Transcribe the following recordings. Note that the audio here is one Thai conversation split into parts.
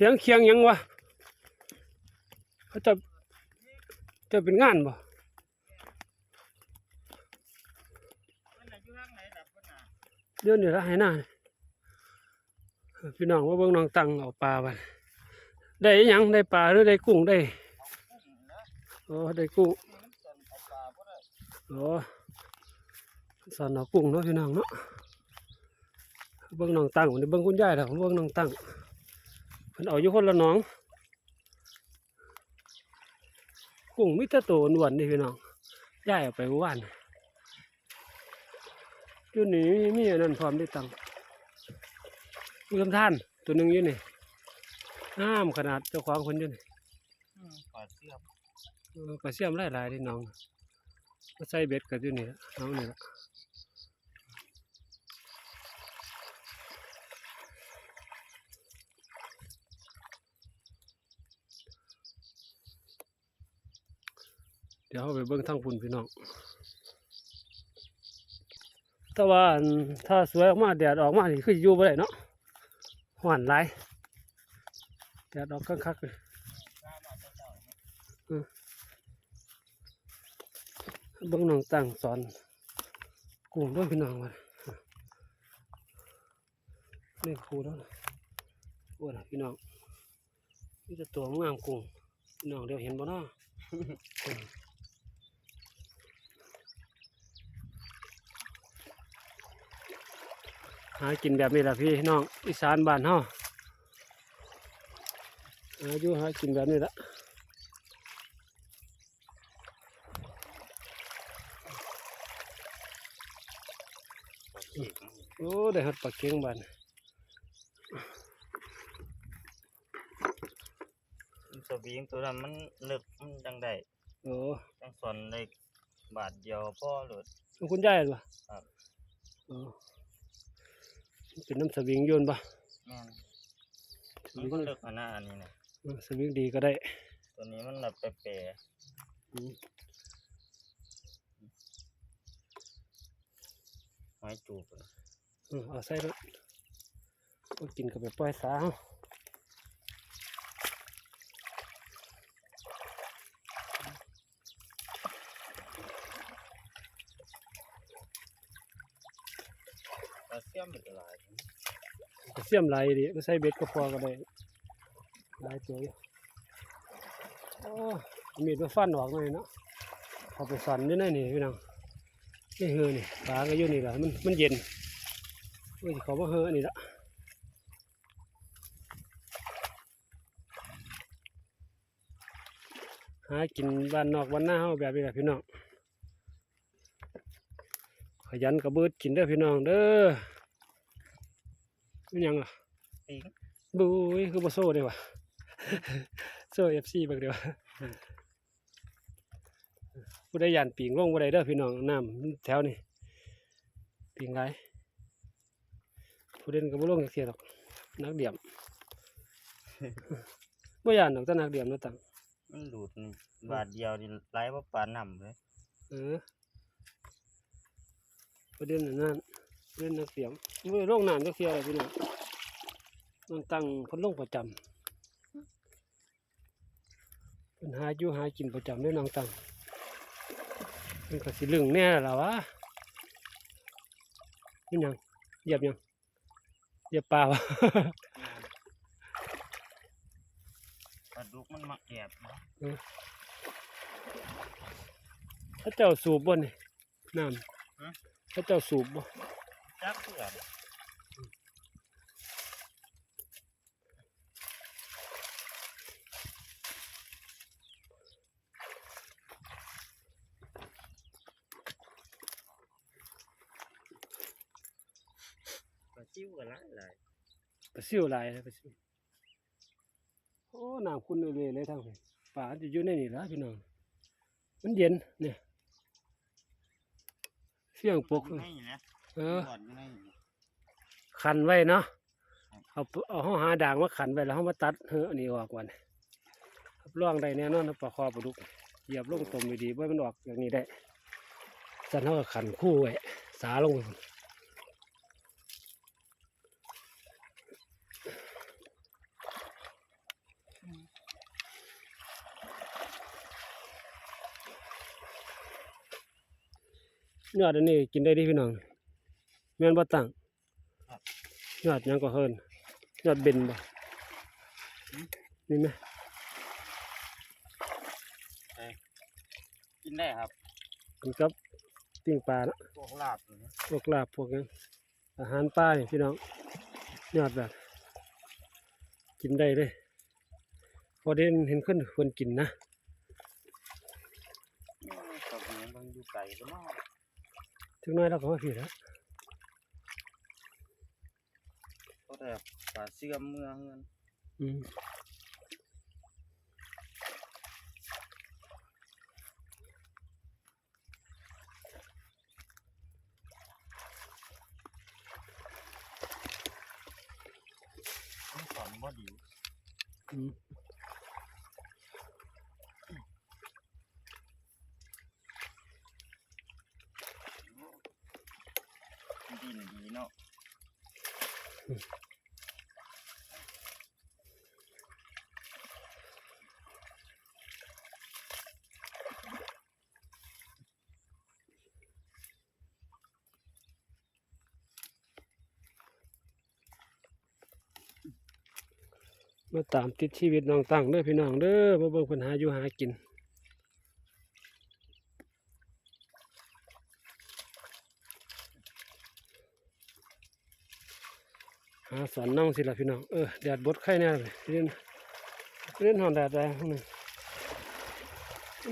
สียงเคียงยังวะเขาจะจะเป็นงานบ่มันน่ะอยู่ทางไหนล่ะเพิ่นน่ะเดือนนี้ละให้หน้าพี่น้องว่าเบิ่งน้องตังเอาปลาบันได้ยังได้ปลาหรือได้กุ้งได้โอ้ได้กุ้งโอ้สอนเอากุ้งเนาะพี่น้องเนาะเบิ่งน้องตังวันนี้เบิ่งคุณยายแล้วเบิ่งน้องตัง พิ่นเอาอยู่คนละหน้องกุ้งมิตรโตนวลนี่พี่น้องยายเอาไปเมื่อวานอยู่นี่มีอันนั้นพร้อมได้ตังมีคำท่านตัวหนึงอยู่นี่งามขนาดเจ้าของคนอยู่นี่อืมปลาเสียบเออก็เสียมหลายๆที่น้องก็ใส่เบ็ดกันอยู่นี่ละน้องนี่ละ เดี๋ยวเราไปเบิ่งทางปุ่นพี่น้องแต่ว่าอันถ้าสวยออกมาแดดออกมานี่คืออยู่บ่ได้เนาะหวานหลายแดดออกคักๆเลยเบิ่งน้องตั้งสอนกุ้งด้วยพี่น้องมันเล่นครูแล้วนะโอ้นพี่น้องนี่จะตัวงามกุ้งพี่น้องเดี๋ยวเห็นบ่เนาะ หากินแบบนี้ล่ะพี่น้องอีสานบ้านเฮาหาอยู่หากินแบบนี้ละปลาเสียบโอ้ได้หัดปลาเก่งบ้านมันสวิงตัวนั้นมันเลิกมันจังได้โอ้จังสอนได้บาทเดียวพอโลดคุณยายบ่ครับโอ้ เป็นน้ำสวิงโยนบ่แม่นสมันวิงก็เลิกอันนั้นอันนี้นะเออสวิงดีก็ได้ ตัวนี้มันแบบแปรอืมๆไม้จูบเลยเออเอาใส่รถก็กินกับแบบปล่อยสาเฮา ปลาเสียบเป็นหลาย ก็ เสียมหลายดิก็ใส่เบ็ดก็พอก็ได้หลายตัวอยู่โอ้เอมีดมาฟันออกหน่อยเนาะเอาไปสั่นอยู่นนี่พี่น้องนี่เฮือนี่ปลาก็อยู่นี่ละมันมันเย็นโอ้ยเขามาเฮือนี่ละหากินบ้านนอกบ้านหน้าเฮาแบบนี้แหละพี่น้องขยันกระเบิดกินเด้อพี่น้องเด้อ เป็นหยังล่ะปิงบุ้ยคือบ่โซ่เด้วะโซ่เอฟซีบักเดียวผู้ใดย่านปิงลงบ่ได้เด้อพี่น้องน้ำแถวนี้ปิงไรผู้เด่นก็บ่ลงจักเสียดอกนักเดี่ยมบ่ย่านดอกแต่นักเดี่ยมเนาะตังมันดูดนี่บาทเดียวนี่หลายว่าปลาหนำเลยเออประเด็นอันนั้นประ เด็นนักเสียงเมื่อโรงน้ำจะเสียอะไรพี่น้องมันตั้งเพันลงประจำปัญหาอยู่หากินประจำด้วยน้องตั้งมันก็สิลึงแน่ล่ะวะนี่หยังเหยียบหยังเหยียบปลาวะปลาดุกมันมักแอบนะถ้าเจ้าสูบบ่นี่น้ำถ้าเจ้าสูบบ่ จักเพื่อนปลาจิ้วกันหลายหลายปลาซิวหลายเลยปลาซิวโอ้น้ำคุณเลยเลยทางนี้ป่าจะอยู่ในนี่ละพี่น้องมันเย็นเนี่ยเสียงปลุกอยู่ในนี่นะ เออขันไว้เนาะเอาเอาห้องหาด่างมาขันไว้แล้วห้องมาตัดเฮ้อันนี้ออกวันะร่องใดเนี่นอนครับปลาคอปลาดุกเหยียบลงตมดีๆว่ามันออกอย่างนี้ได้สันเขาก็ขันคู่ไว้สาลงไปพุ่เนื้อตัวนี้กินได้ดีพี่น้อง แม่นบ่ตั้งยอดหยังก็เฮินยอดเบนบ่นี่ไหมกินได้ครับกินกับปิ้งปลาเนาะพวกลาบนี่นะพวกลาบพวกหยังอาหารป่านี่พี่น้องยอดแบบ กินได้เลยพอเด่นเห็นคนควรกินนะกับเนี้ยมันอยู่ไกลก็เนาะถึงน้อยเราก็มาผิดแล้ว ก็ แต่ปลาเสื่อมเมืองเงินอืมต้องสอนบ่ดีอืมดินดีเนาะ มาตามติดชีวิตน้องตั้งเด้อพี่น้องเด้อมาเบิ่งปัญหาอยู่หากินหาสอนน้องสิล่ะพี่น้องเออแดดบดไข่แน่เลยเล่นเล่นหอนแดดได้พวกนึง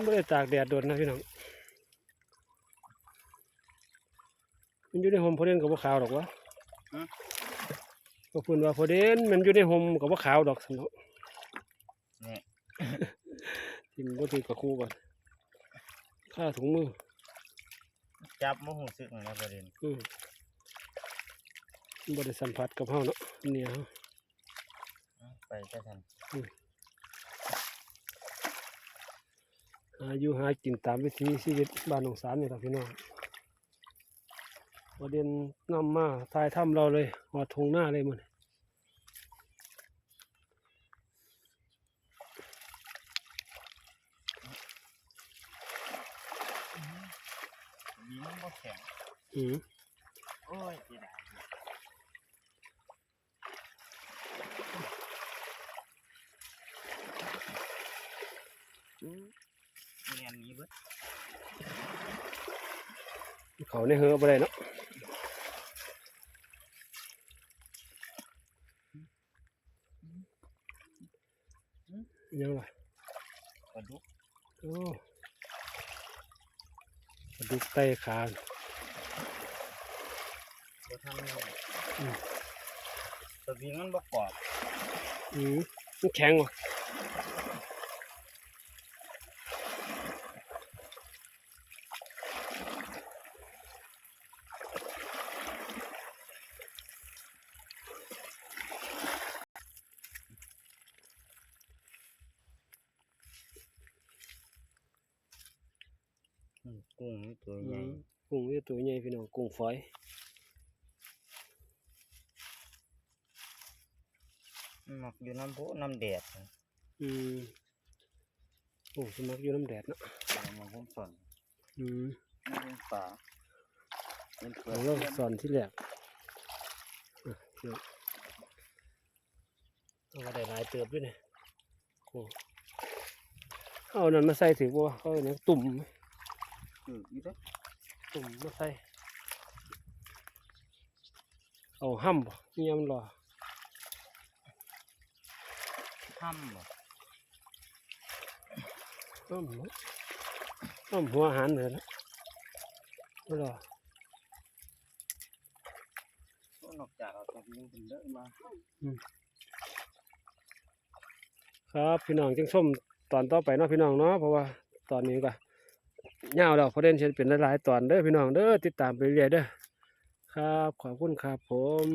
ไม่ได้ตากแดดโดนนะพี่น้องมันอยู่ในห่มพอเด่นกับว่าขาวดอกวะ ก็พูดว่าพอเด่นมันอยู่ในห่มกับว่าขาวดอกสนองนี่ทิมก็ตีกับครูก่อนค่าถุงมือ จับบ่หูสึกนะประเด็นอืมบริสัมผัสกับเฮาเนาะเนี่ยเฮาเอาไปจะทันหาอยู่หากินตามวิถีชีวิตบ้านหนองสามนี่แหละพี่น้อง ประเด็นนำมาทายถ้ำเราเลยหอดทงหน้าเลยมันมีมันบ่แข็งอืมโอ้ยเสียดายเนียนนี้เบิดเขาในเหือบ่ได้เนาะ ยังไงปลาดุกโอ้กระดูกไต้ขาบ่ทันเลยอืมตัววิ่งมันบ่กรอบอืมมันแข็งว่ะ กุ้งนี่ตัวอืใหญ่มกุ้งนี่ตัวใหญ่พี่น้องกุ้งฝอยมันมักอยู่น้ำโพน้ำแดดนะอืมกุ้งสมักอยู่น้ำแดดเนาะเอามาผมสอนอืมไม่เป็นปลาเป็นเปลือเอากเราเทียมสอนที่แรกอะเดี๋ยวเอาก็ได้หลายเติบด้วยเนี่ยโอ้เอานั่นมาใส่ถือว่าเขาเนี่ยตุ่ม ถืออยู่เด้อตุ่มมาใส่เอาห้ำบ่เนี่ยมันรอถ้ำบ่ห้ำเนาะห้ำหัวอาหารเลยนะไม่รอนอกจากเอาตัววิ่งเป็นเด้อมาครับพี่น้องจึงส้มตอนต่อไปเนาะพี่น้องเนาะเพราะว่าตอนนี้ก็ ยาวแล้วเพราเด่นเช่นเป็นหลายๆตอนเด้อพี่น้องเด้อติดตามไปเรื่อยเด้อครับ ขอบคุณครับผม